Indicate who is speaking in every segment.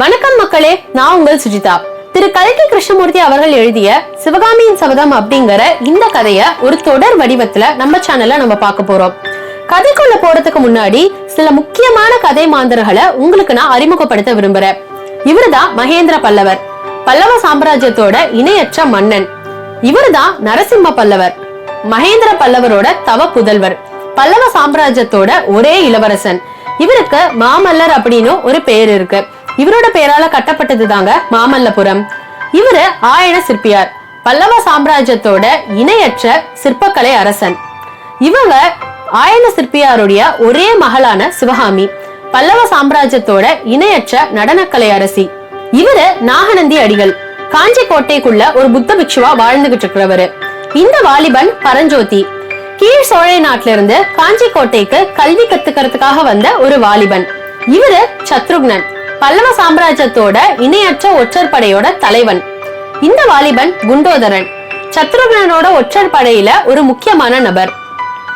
Speaker 1: வணக்கம் மக்களே நான் உங்கள் சுஜிதா. திரு. கல்கி கிருஷ்ணமூர்த்தி அவர்கள் எழுதிய சிவகாமியின் சபதம் அப்படிங்கிற இந்த கதைய ஒரு தொடர் வடிவத்துல நம்ம சேனல்ல நம்ம பார்க்க போறோம். கதைக்குள்ள போறதுக்கு முன்னாடி சில முக்கியமான கதை மாந்தர்களை உங்களுக்கு நான் அறிமுகப்படுத்த விரும்புறேன். இவருதான் மகேந்திர பல்லவர் பல்லவ சாம்ராஜ்யத்தோட இணையற்ற மன்னன். இவருதான் நரசிம்ம பல்லவர் மகேந்திர பல்லவரோட தவ புதல்வர் பல்லவ சாம்ராஜ்யத்தோட ஒரே இளவரசன். இவருக்கு மாமல்லர் அப்படின்னு ஒரு பேர் இருக்கு. இவரோட பேரால கட்டப்பட்டது தாங்க மாமல்லபுரம். இவரு ஆயன சிற்பியார் பல்லவ சாம்ராஜ்யத்தோட இணையற்ற சிற்பக்கலை அரசன். இவங்க ஆயன சிற்பியாருடைய ஒரே மகளான சிவகாமி பல்லவ சாம்ராஜ்யத்தோட இணையற்ற நடனக்கலை அரசி. இவரு நாகநந்தி அடிகள் காஞ்சி கோட்டைக்குள்ள ஒரு புத்த பிக்ஷுவா வாழ்ந்துகிட்டு இருக்கிறவரு. இந்த வாலிபன் பரஞ்சோதி கீழ் சோழை நாட்டில இருந்து காஞ்சி கோட்டைக்கு கல்வி கத்துக்கிறதுக்காக வந்த ஒரு வாலிபன். இவரு சத்ருக்னன். பல்லவ சாம்ராஜ்யத்தோட இணையற்ற ஒற்றர் படையோட தலைவன். இந்த வாலிபன் குண்டோதரன். சத்ருகனோட ஒற்றர் படையில ஒரு முக்கியமான நபர்.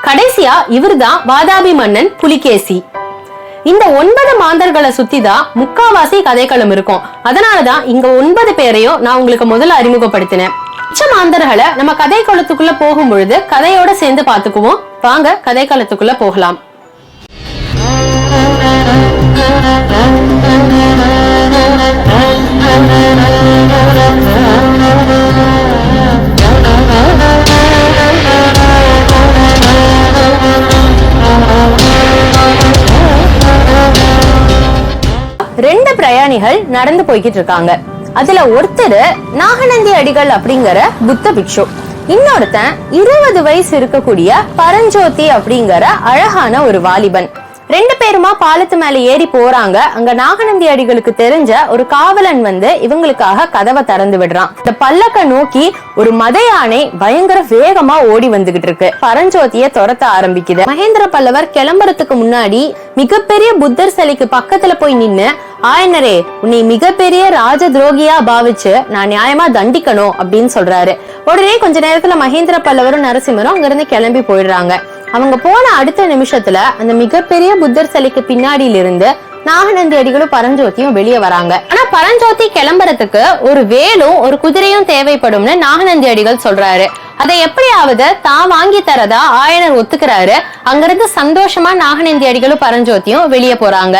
Speaker 1: கடைசியா இவர்தான் வாதாபி மன்னன் புலிகேசி. இந்த ஒன்பது மாந்தர்களை சுத்தி தான் முக்காவாசி கதைக்களம் இருக்கும். அதனாலதான் இங்க ஒன்பது பேரையும் நான் உங்களுக்கு முதல்ல அறிமுகப்படுத்தினேன். மிச்ச மாந்தர்களை நம்ம கதை களத்துக்குள்ள போகும் பொழுது கதையோட சேர்ந்து பாத்துக்குவோம் வாங்க கதை களத்துக்குள்ள போகலாம். ரெண்டு பிரயாணிகள் நடந்து போய்கிட்டு இருக்காங்க. அதுல ஒருத்தர் நாகநந்தி அடிகள் அப்படிங்கிற புத்த பிக்ஷு. இன்னொருத்தன் இருபது வயசு இருக்கக்கூடிய பரஞ்சோதி அப்படிங்கிற அழகான ஒரு வாலிபன். ரெண்டு பேருமா பாலத்து மேல ஏறி போறாங்க. அங்க நாகநந்தி அடிகளுக்கு தெரிஞ்ச ஒரு காவலன் வந்து இவங்களுக்காக கதவை திறந்து விடுறான். இந்த பல்லக்க நோக்கி ஒரு மத யானை பயங்கர வேகமா ஓடி வந்துகிட்டு இருக்கு. பரஞ்சோதிய துரத்த ஆரம்பிக்குது. மகேந்திர பல்லவர் கிளம்புறதுக்கு முன்னாடி மிகப்பெரிய புத்தர் சிலைக்கு பக்கத்துல போய் நின்னு ஆயனரே உன்னை மிகப்பெரிய ராஜ துரோகியா பாவிச்சு நான் நியாயமா தண்டிக்கணும் அப்படின்னு சொல்றாரு. உடனே கொஞ்ச நேரத்துல மகேந்திர பல்லவரும் நரசிம்மரும் அங்கிருந்து கிளம்பி போயிடுறாங்க. அவங்க போன அடுத்த நிமிஷத்துல அந்த மிகப்பெரிய புத்தர் சிலைக்கு பின்னாடியில இருந்து நாகநந்தி அடிகளும் பரஞ்சோதியும் வெளியே வராங்க. ஆனா பரஞ்சோதி கிளம்புறதுக்கு ஒரு வேலும் ஒரு குதிரையும் தேவைப்படும்னு நாகநந்தி அடிகள் சொல்றாரு. அதை எப்படியாவது தான் வாங்கி தரதா ஆயனர் ஒத்துக்கிறாரு. அங்கிருந்து சந்தோஷமா நாகநந்தி அடிகளும் பரஞ்சோதியும் வெளியே போறாங்க.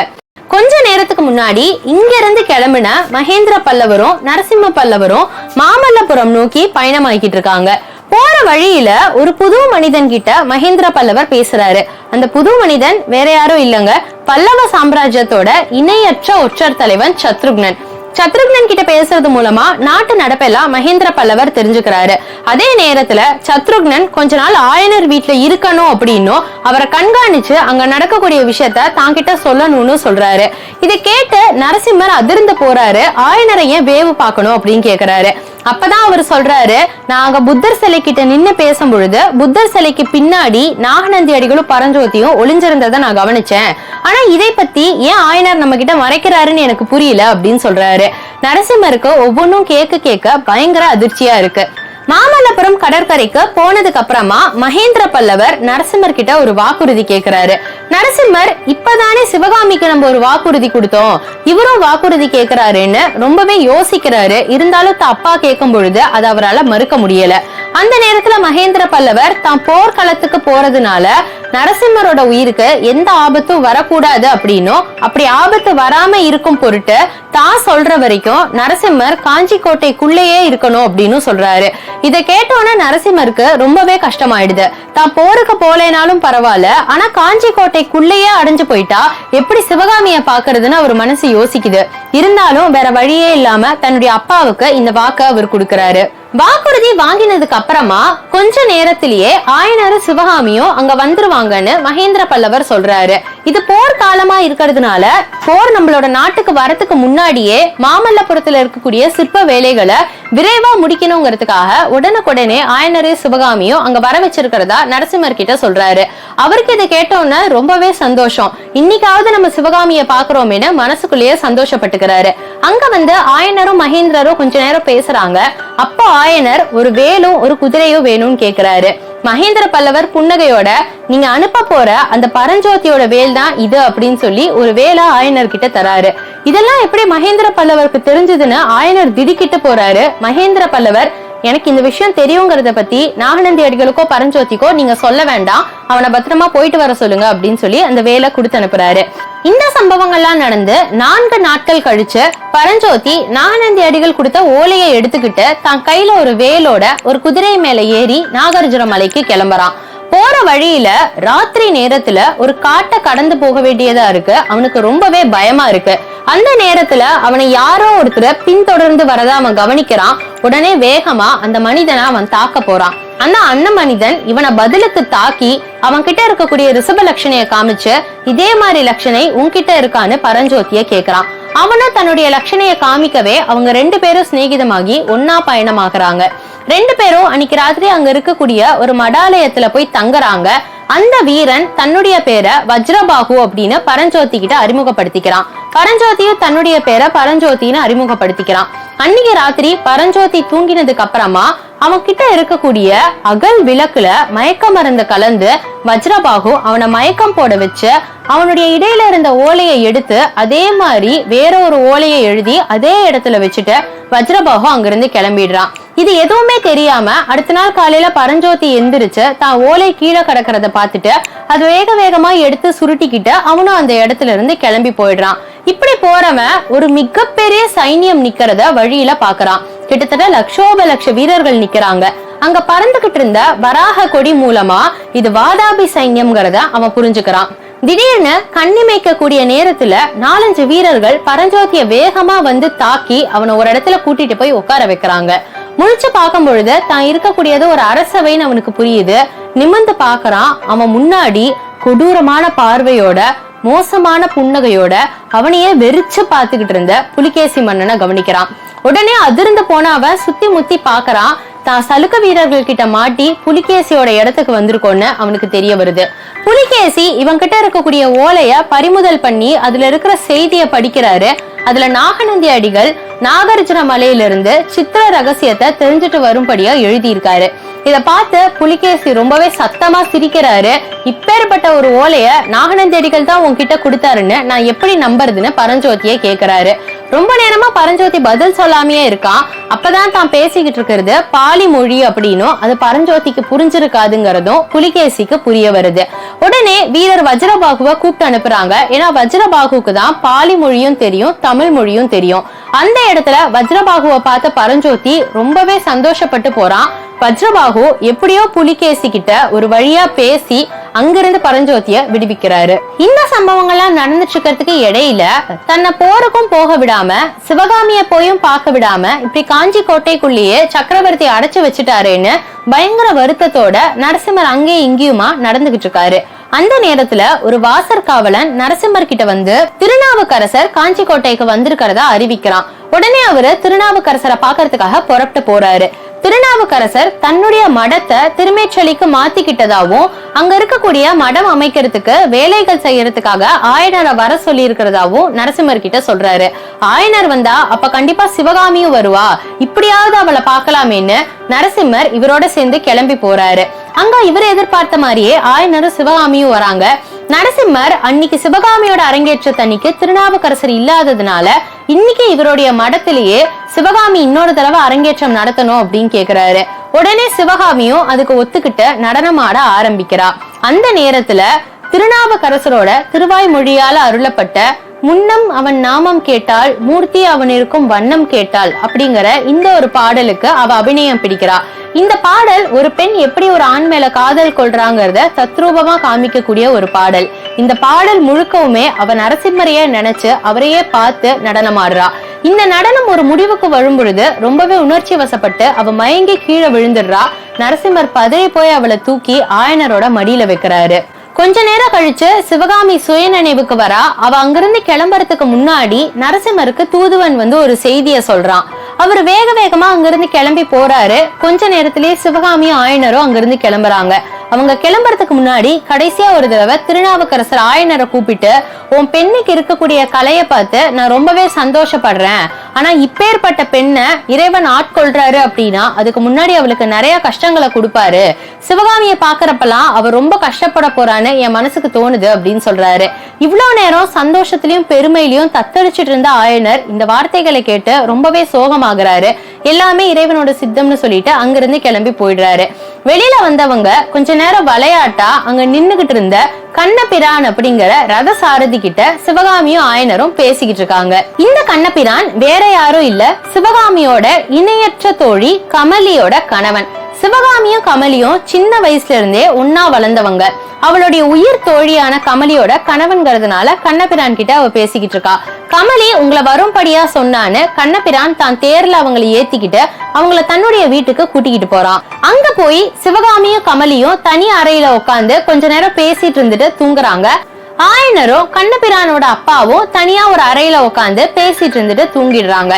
Speaker 1: கொஞ்ச நேரத்துக்கு முன்னாடி இங்க இருந்து கிளம்பின மகேந்திர பல்லவரும் நரசிம்ம பல்லவரும் மாமல்லபுரம் நோக்கி பயணமாக்கிட்டு இருக்காங்க. போற வழியில ஒரு புது மனிதன் கிட்ட மகேந்திர பல்லவர் பேசுறாரு. அந்த புது மனிதன் வேற யாரும் இல்லங்க. பல்லவ சாம்ராஜ்யத்தோட இணையற்ற ஒற்றர் தலைவன் சத்ருக்னன். சத்ருக்னன் கிட்ட பேசுறது மூலமா நாட்டு நடப்பெல்லாம் மகேந்திர பல்லவர் தெரிஞ்சுக்கிறாரு. அதே நேரத்துல சத்ருக்னன் கொஞ்ச நாள் ஆயனர் வீட்டுல இருக்கணும் அப்படின்னும் அவரை கண்காணிச்சு அங்க நடக்கக்கூடிய விஷயத்த தாங்கிட்ட சொல்லணும்னு சொல்றாரு. இதை கேட்டு நரசிம்மர் அதிர்ந்து போறாரு. ஆயனரை ஏன் வேவு பார்க்கணும் அப்படின்னு கேக்குறாரு. அப்பதான் அவர் சொல்றாரு நாங்க புத்தர் சிலை கிட்ட நின்னு பேசும் பொழுது புத்தர் சிலைக்கு பின்னாடி நாகநந்தி அடிகளும் பரஞ்சோதியும் ஒளிஞ்சிருந்ததை நான் கவனிச்சேன். ஆனா இதை பத்தி ஏன் ஆயனர் நம்ம கிட்ட மறைக்கிறாருன்னு எனக்கு புரியல அப்படின்னு சொல்றாரு. நரசிம்மருக்கு ஒவ்வொன்றும் கேட்க கேட்க பயங்கர அதிர்ச்சியா இருக்கு. மாமல்லபுரம் கடற்கரைக்கு போனதுக்கு அப்புறமா மகேந்திர பல்லவர் நரசிம்மர் கிட்ட ஒரு வாக்குறுதி கேக்குறாரு. நரசிம்மர் இப்பதானே சிவகாமிக்கு நம்ம ஒரு வாக்குறுதி கொடுத்தோம். இவரும் வாக்குறுதி கேக்குறாருன்னு ரொம்பவே யோசிக்கிறாரு. இருந்தாலும் அப்பா கேட்கும் பொழுது அதை அவரால் மறுக்க முடியல. அந்த நேரத்துல மகேந்திர பல்லவர் தான் போர்க்களத்துக்கு போறதுனால நரசிம்மரோட உயிருக்கு எந்த ஆபத்தும் வரக்கூடாது அப்படின்னும் அப்படி ஆபத்து வராம இருக்கும் பொருட்டு தான் சொல்ற வரைக்கும் நரசிம்மர் காஞ்சி கோட்டைக்குள்ளேயே இருக்கணும் அப்படின்னு சொல்றாரு. இதை கேட்டோன்னே நரசிம்மருக்கு ரொம்பவே கஷ்டமாயிடுது. தான் போருக்கு போலேனாலும் பரவாயில்ல ஆனா காஞ்சி கோட்டைக்குள்ளேயே அடைஞ்சு போயிட்டா எப்படி சிவகாமிய பாக்குறதுன்னு அவர் மனசு யோசிக்குது. இருந்தாலும் வேற வழியே இல்லாம தன்னுடைய அப்பாவுக்கு இந்த வாக்க அவர் கொடுக்கிறாரு. வாக்குறுதி வாங்கினதுக்கு அப்புறமா கொஞ்ச நேரத்திலேயே ஆயனரும் சிவகாமியும் அங்க வந்துருவாங்கன்னு மகேந்திர பல்லவர் சொல்றாரு. இது போர் காலமா இருக்கிறதுனால போர் நம்மளோட நாட்டுக்கு வரத்துக்கு முன்னாடியே மாமல்லபுரத்துல இருக்கக்கூடிய சிற்ப வேலைகளை விரைவா முடிக்கணுங்கிறதுக்காக உடனுக்குடனே ஆயனரே சிவகாமியும் அங்க வர வச்சிருக்கிறதா நரசிம்மர் கிட்ட சொல்றாரு. அவருக்கு இதை கேட்டோன்னு ரொம்பவே சந்தோஷம். இன்னைக்காவது நம்ம சிவகாமிய பாக்குறோம்னு மனசுக்குள்ளேயே சந்தோஷப்பட்டுக்கிறாரு. அங்க வந்து ஆயனரும் மகேந்திரரும் கொஞ்ச நேரம் பேசுறாங்க. அப்போ ஆயனர் ஒரு வேலும் ஒரு குதிரையும் வேணும்னு கேக்குறாரு. மகேந்திர பல்லவர் புன்னகையோட நீங்க அனுப்ப போற அந்த பரஞ்சோதியோட வேல் தான் இது அப்படின்னு சொல்லி ஒரு வேலை ஆயனர் கிட்ட தராரு. இதெல்லாம் எப்படி மகேந்திர பல்லவருக்கு தெரிஞ்சதுன்னு ஆயனர் திடுக்கிட்டு போறாரு. மகேந்திர பல்லவர் எனக்கு இந்த விஷயம் தெரியுங்கிறத பத்தி நாகநந்தி அடிகளுக்கோ பரஞ்சோதிக்கோ நீங்க சொல்ல வேண்டாம். அவனை பத்திரமா போயிட்டு வர சொல்லுங்க அப்படின்னு சொல்லி அந்த வேலை கொடுத்து அனுப்புறாரு. இந்த சம்பவங்கள்லாம் நடந்து நான்கு நாட்கள் கழிச்சு பரஞ்சோதி நாகநந்தி அடிகள் கொடுத்த ஓலையை எடுத்துக்கிட்டு தான் கையில ஒரு வேலோட ஒரு குதிரை மேல ஏறி நாகார்ஜுன மலைக்கு கிளம்புறான். போற வழியில ராத்திரி நேரத்துல ஒரு காட்டை கடந்து போக வேண்டியதா இருக்கு. அவனுக்கு ரொம்பவே பயமா இருக்கு. அந்த நேரத்துல அவனை யாரோ ஒருத்தர் பின்தொடர்ந்து வரதா அவன் கவனிக்கிறான். உடனே வேகமா அந்த மனிதனை அவன் தாக்க போறான். ஆனா அந்த மனிதன் இவனை பதிலுக்கு தாக்கி அவன் கிட்ட இருக்கக்கூடிய ரிசப லட்சணைய காமிச்சு இதே மாதிரி லட்சணை உன்கிட்ட இருக்கான்னு பரஞ்சோதிய கேக்குறான். அவனும் தன்னுடைய லட்சணைய காமிக்கவே அவங்க ரெண்டு பேரும் சிநேகிதமாகி ஒன்னா பயணமாகறாங்க. ரெண்டு பேரும் அன்னைக்கு ராத்திரி அங்க இருக்கக்கூடிய ஒரு மடாலயத்துல போய் தங்குறாங்க. அந்த வீரன் தன்னுடைய பேரை வஜ்ரபாகு அப்படின்னு பரஞ்சோதி கிட்ட அறிமுகப்படுத்திக்கிறான். பரஞ்சோதியும் தன்னுடைய பேரை பரஞ்சோதின்னு அறிமுகப்படுத்திக்கிறான். அன்னைக்கு ராத்திரி பரஞ்சோதி தூங்கினதுக்கு அப்புறமா அவன் கிட்ட இருக்கக்கூடிய அகல் விளக்குல மயக்க மருந்து கலந்து வஜ்ரபாகு அவனை மயக்கம் போட வச்சு அவனுடைய இடையில இருந்த ஓலையை எடுத்து அதே மாதிரி வேற ஒரு ஓலையை எழுதி அதே இடத்துல வச்சுட்டு வஜ்ரபாகு அங்கிருந்து கிளம்பிடுறான். இது எதுவுமே தெரியாம அடுத்த நாள் காலையில பரஞ்சோதி எந்திரிச்சு தான் ஓலை கீழே கிடக்கிறத பார்த்துட்டு அது வேக வேகமா எடுத்து சுருட்டிக்கிட்டு அவனும் அந்த இடத்துல இருந்து கிளம்பி போயிடுறான். இப்படி போறவன் ஒரு மிகப்பெரிய சைனியம் நிக்கிறத வழியில பாக்குறான். கிட்டத்தட்ட லட்சோப லட்ச வீரர்கள் நிக்கிறாங்க. அங்க பறந்துகிட்டு இருந்த வராக கொடி மூலமா இது வாதாபி சைன்யம்ங்கிறத அவன் புரிஞ்சுக்கிறான். திடீர்னு கண்ணிமைக்க கூடிய நேரத்துல நாலஞ்சு வீரர்கள் பரஞ்சோதிய வேகமா வந்து தாக்கி அவனை ஒரு இடத்துல கூட்டிட்டு போய் உட்கார வைக்கிறாங்க. முழிச்சு பார்க்கும் பொழுது தான் இருக்கக்கூடியது ஒரு அரசவைன்னு அவனுக்கு புரியுது. நிமிர்ந்து பாக்குறான் அவன் முன்னாடி கொடூரமான பார்வையோட மோசமான புன்னகையோட அவனையே வெறிச்சு பார்த்துக்கிட்டு இருந்த புலிகேசி மன்னனை கவனிக்கிறான். உடனே அதிர்ந்து போன அவன் சுத்தி முத்தி பாக்குறான் தான் சலுக்க வீரர்கள் கிட்ட மாட்டி புலிகேசியோட இடத்துக்கு வந்திருக்கோன்னு அவனுக்கு தெரிய வருது. புலிகேசி இவன் கிட்ட இருக்கக்கூடிய ஓலைய பறிமுதல் பண்ணி அதுல இருக்கிற செய்திய படிக்கிறாரு. அதுல நாகநந்தி அடிகள் நாகார்ஜுன மலையிலிருந்து சித்திர ரகசியத்தை தெரிஞ்சுட்டு வரும்படியா எழுதியிருக்காரு. இத பார்த்து புலிகேசி ரொம்பவே சத்தமா சிரிக்கிறாரு. இப்பேற்பட்ட ஒரு ஓலைய நாகநந்தி அடிகள் தான் உன்கிட்ட கொடுத்தாருன்னு நான் எப்படி நம்புறதுன்னு பரஞ்சோதியை கேக்குறாரு. ரொம்ப நேரமா பரஞ்சோதி பதில் சொல்லாமையே இருக்கான் அப்பதான் தான் பேசிக்கிட்டு இருக்கிறது பாலி மொழி அப்படின்னும் அது பரஞ்சோதிக்கு புரிஞ்சிருக்காதுங்கிறதும் புலிகேசிக்கு புரிய வருது. உடனே வீரர் வஜ்ரபாகுவை கூப்பிட்டு அனுப்புறாங்க. ஏன்னா வஜ்ரபாகுக்கு தான் பாலி மொழியும் தெரியும் தமிழ் மொழியும் தெரியும். அந்த இடத்துல வஜ்ரபாகுவை பார்த்த பரஞ்சோதி ரொம்பவே சந்தோஷப்பட்டு போறான். வஜ்ரபாகு எப்படியோ புலிகேசி கிட்ட ஒரு வழியா பேசி அங்கிருந்து பரஞ்சோதிய விடுவிக்கிறாரு. இந்த சம்பவங்கள்லாம் நடந்துட்டு இருக்கிறதுக்கு இடையில தன்னை போருக்கும் போக விடாம சிவகாமிய போயும் பார்க்க விடாம இப்படி காஞ்சி கோட்டைக்குள்ளேயே சக்கரவர்த்தி அடைச்சு வச்சுட்டாருன்னு பயங்கர வருத்தத்தோட நரசிம்மர் அங்கே இங்கேயுமா நடந்துகிட்டு இருக்காரு. அந்த நேரத்துல ஒரு வாசர் காவலன் நரசிம்மர் கிட்ட வந்து திருநாவுக்கரசர் காஞ்சி கோட்டைக்கு வந்திருக்கிறதா அறிவிக்கிறான். உடனே அவரு திருநாவுக்கரசரை பாக்குறதுக்காக புறப்பட்டு போறாரு. திருநாவுக்கரசர் தன்னுடைய மடத்தை திருமேச்சலிக்கு மாத்திக்கிட்டதாவும் அங்க இருக்கக்கூடிய மடம் அமைக்கிறதுக்கு வேலைகள் செய்யறதுக்காக ஆயனரை வர சொல்லி இருக்கிறதாவும் நரசிம்மர் கிட்ட சொல்றாரு. ஆயனர் வந்தா அப்ப கண்டிப்பா சிவகாமியும் வருவா. இப்படியாவது அவளை பார்க்கலாமேன்னு நரசிம்மர் இவரோட சேர்ந்து கிளம்பி போறாரு. அங்க இவர் எதிர்பார்த்த மாதிரியே ஆயனரும் சிவகாமியும் வராங்க. நரசிம்மர் அன்னைக்கு சிவகாமியோட அரங்கேற்றத்தன்னைக்கு திருநாவுக்கரசர் இல்லாததுனால இன்னைக்கு இவருடைய மடத்திலேயே சிவகாமி இன்னொரு தடவை அரங்கேற்றம் நடத்தணும் அப்படின்னு கேக்குறாரு. உடனே சிவகாமியும் அதுக்கு ஒத்துக்கிட்டு நடனமாட ஆரம்பிக்கிறா. அந்த நேரத்துல திருநாவுக்கரசரோட திருவாய் மொழியால அருளப்பட்ட முன்னம் அவன் நாமம் கேட்டால் மூர்த்தி அவன் இருக்கும் வண்ணம் கேட்டால் அப்படிங்கிற இந்த ஒரு பாடலுக்கு அவ அபிநயம் பிடிக்கிறா. இந்த பாடல் ஒரு பெண் எப்படி ஒரு ஆண் மேல காதல் கொள்றாங்கிறத தத்ரூபமா காமிக்கக்கூடிய ஒரு பாடல். இந்த பாடல் முழுக்கவுமே அவன் நரசிம்மரையே நினைச்சு அவரையே பார்த்து நடனமாடுறா. இந்த நடனம் ஒரு முடிவுக்கு வரும் பொழுது ரொம்பவே உணர்ச்சி வசப்பட்டு அவ மயங்கி கீழே விழுந்துடுறா. நரசிம்மர் பதறி போய் அவளை தூக்கி ஆயனரோட மடியில வைக்கிறாரு. கொஞ்ச நேரம் கழிச்சு சிவகாமி சுய நினைவுக்கு வரா. அவ அங்கிருந்து கிளம்புறதுக்கு முன்னாடி நரசிம்மருக்கு தூதுவன் வந்து ஒரு செய்திய சொல்றான். அவர் வேக வேகமா அங்கிருந்து கிளம்பி போறாரு. கொஞ்ச நேரத்திலேயே சிவகாமியும் ஆயனரும் அங்கிருந்து கிளம்புறாங்க. அவங்க கிளம்புறதுக்கு முன்னாடி கடைசியா ஒரு தடவை திருநாவுக்கரசர் ஆயனரை கூப்பிட்டு உன் பெண்ணுக்கு இருக்கக்கூடிய கலையை பார்த்து நான் ரொம்பவே சந்தோஷப்படுறேன். ஆனா இப்பேற்பட்ட பெண்ணை இறைவன் ஆட்கொள்றாரு அப்படின்னா அதுக்கு முன்னாடி அவளுக்கு நிறைய கஷ்டங்களை கொடுப்பாரு. சிவகாமியை பாக்குறப்பெல்லாம் அவ ரொம்ப கஷ்டப்பட போறான்னு என் மனசுக்கு தோணுது அப்படின்னு சொல்றாரு. இவ்வளவு நேரம் சந்தோஷத்திலயும் பெருமையிலயும் தத்தளிச்சிட்டு இருந்த ஆயனர் இந்த வார்த்தைகளை கேட்டு ரொம்பவே சோகமாகறாரு. எல்லாமே இறைவனோட சித்தம்னு சொல்லிட்டு அங்கிருந்து கிளம்பி போயிடுறாரு. வெளியில வந்தவங்க கொஞ்ச நேரம் விளையாட்டா அங்க நின்னுகிட்டு இருந்த கண்ணபிரான் அப்படிங்கிற ரத சாரதி கிட்ட சிவகாமியும் ஆயனரும் பேசிக்கிட்டு இருக்காங்க. இந்த கண்ணபிரான் வேற யாரும் இல்ல சிவகாமியோட இணையற்ற தோழி கமலியோட கணவன். சிவகாமியும் கமலியும் சின்ன வயசுல இருந்தே ஒன்னா வளர்ந்தவங்க. அவளுடைய உயிர் தோழியான கமலியோட கணவன்கிறதுனால கண்ணபிரான் கிட்ட அவ பேசிக்கிட்டு இருக்கா. கமலி உங்களை வரும்படியா சொன்னான்னு கண்ணபிரான் தான் தேர்ல அவங்களை ஏத்திக்கிட்டு அவங்கள தன்னுடைய வீட்டுக்கு கூட்டிக்கிட்டு போறான். அங்க போய் சிவகாமியும் கமலியும் தனி அறையில உட்காந்து கொஞ்ச நேரம் பேசிட்டு இருந்துட்டு தூங்குறாங்க. ஆயனரும் கண்ணபிரானோட அப்பாவும் தனியா ஒரு அறையில உட்காந்து பேசிட்டு இருந்துட்டு தூங்கிடுறாங்க.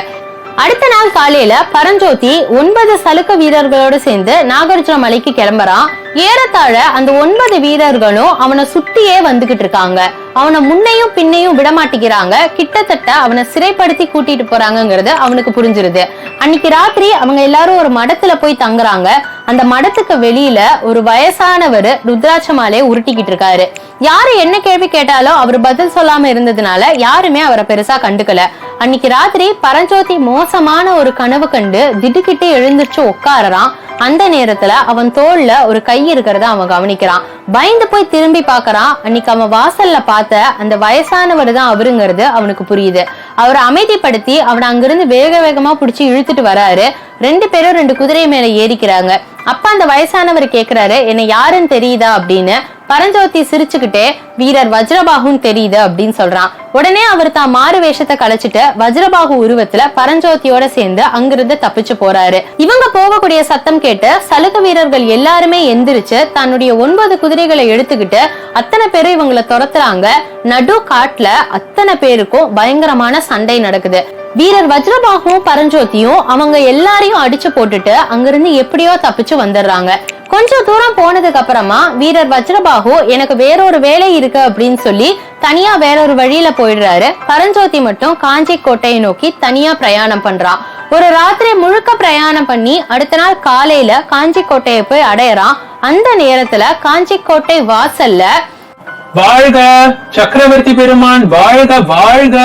Speaker 1: அடுத்த நாள் காலையில பரஞ்சோதி ஒன்பது சலுக்க வீரர்களோட சேர்ந்து நாகார்ஜுன மலைக்கு கிளம்புறான். ஏறத்தாழ அந்த ஒன்பது வீரர்களும் அவனை சுத்தியே வந்துகிட்டு இருக்காங்க. அவனை முன்னையும் பின்னையும் விடமாட்டேங்கிறாங்க. கிட்டத்தட்ட அவனை சிறைப்படுத்தி கூட்டிட்டு போறாங்கிறது அவனுக்கு புரிஞ்சிருது. அன்னைக்கு ராத்திரி அவங்க எல்லாரும் ஒரு மடத்துல போய் தங்குறாங்க. அந்த மடத்துக்கு வெளியில ஒரு வயசானவர் ருத்ராட்ச மாலையை உருட்டிக்கிட்டு இருக்காரு. யாரு என்ன கேள்வி கேட்டாலும் அவர் பதில் சொல்லாம இருந்ததுனால யாருமே அவரை பெருசா கண்டுக்கல. அன்னைக்கு ராத்திரி பரஞ்சோதி மோசமான ஒரு கனவு கண்டு திடுக்கிட்டு எழுந்துச்சு உட்காரறான். அந்த நேரத்துல அவன் தோல்ல ஒரு கை இருக்கிறத அவன் கவனிக்கிறான். பயந்து போய் திரும்பி பாக்குறான் அன்னைக்கு அவன் வாசல்ல பார்த்து அந்த வயசானவர் தான் அவருங்கிறது அவனுக்கு புரியுது. அவரை அமைதிப்படுத்தி அவனை அங்கிருந்து வேக வேகமா புடிச்சு இழுத்துட்டு வராரு. ரெண்டு பேரும் ரெண்டு குதிரை மேல ஏறிக்கிறாங்க. அப்ப அந்த வயசானவர் கேக்குறாரு என்ன யாருன்னு தெரியுதா? அப்படின்னு. பரஞ்சோதி சிரிச்சுக்கிட்டே வீரர் வஜ்ரபாகுன்னு தெரியுது அப்படின்னு சொல்றான். உடனே அவர் தான் மாறு வேஷத்தை கலைச்சிட்டு வஜ்ரபாகு உருவத்துல பரஞ்சோதியோட சேர்ந்து அங்கிருந்து தப்பிச்சு போறாரு. இவங்க போகக்கூடிய சத்தம் கேட்டு சலுக வீரர்கள் எல்லாருமே எந்திரிச்சு தன்னுடைய ஒன்பது குதிரைகளை எடுத்துக்கிட்டு அத்தனை பேரும் இவங்களை துரத்துறாங்க. நடு காட்டுல அத்தனை பேருக்கும் பயங்கரமான சண்டை நடக்குது. வீரர் வஜ்ரபாகுவும் பரஞ்சோதியும் அவங்க எல்லாரையும் அடிச்சு போட்டுட்டு அங்கிருந்து எப்படியோ தப்பிச்சு வந்துடுறாங்க. கொஞ்சம் தூரம் போனதுக்கு அப்புறமா வீரர் வஜ்ரபாகு எனக்கு வேறொரு வேலை இருக்கு அப்படின்னு சொல்லி தனியா வேறொரு வழியில போயிடுறாரு. பரஞ்சோதி மட்டும் காஞ்சி கோட்டையை நோக்கி தனியா பிரயாணம் பண்றான் ஒரு ராத்திரி முழுக்க பிரயாணம் பண்ணி அடுத்த நாள் காலையில காஞ்சி கோட்டையை போய் அடையறான் அந்த நேரத்துல காஞ்சி கோட்டை வாசல்ல
Speaker 2: வாழ்க சக்கரவர்த்தி பெருமான் வாழ்க வாழ்க!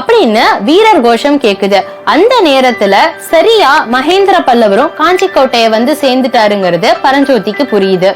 Speaker 1: அப்படின்னு வீரர் கோஷம் கேக்குது. அந்த நேரத்துல சரியா மகேந்திர பல்லவரும் காஞ்சி கோட்டையை வந்து சேர்ந்துட்டாருங்கிறது பரஞ்சோதிக்கு புரியுது.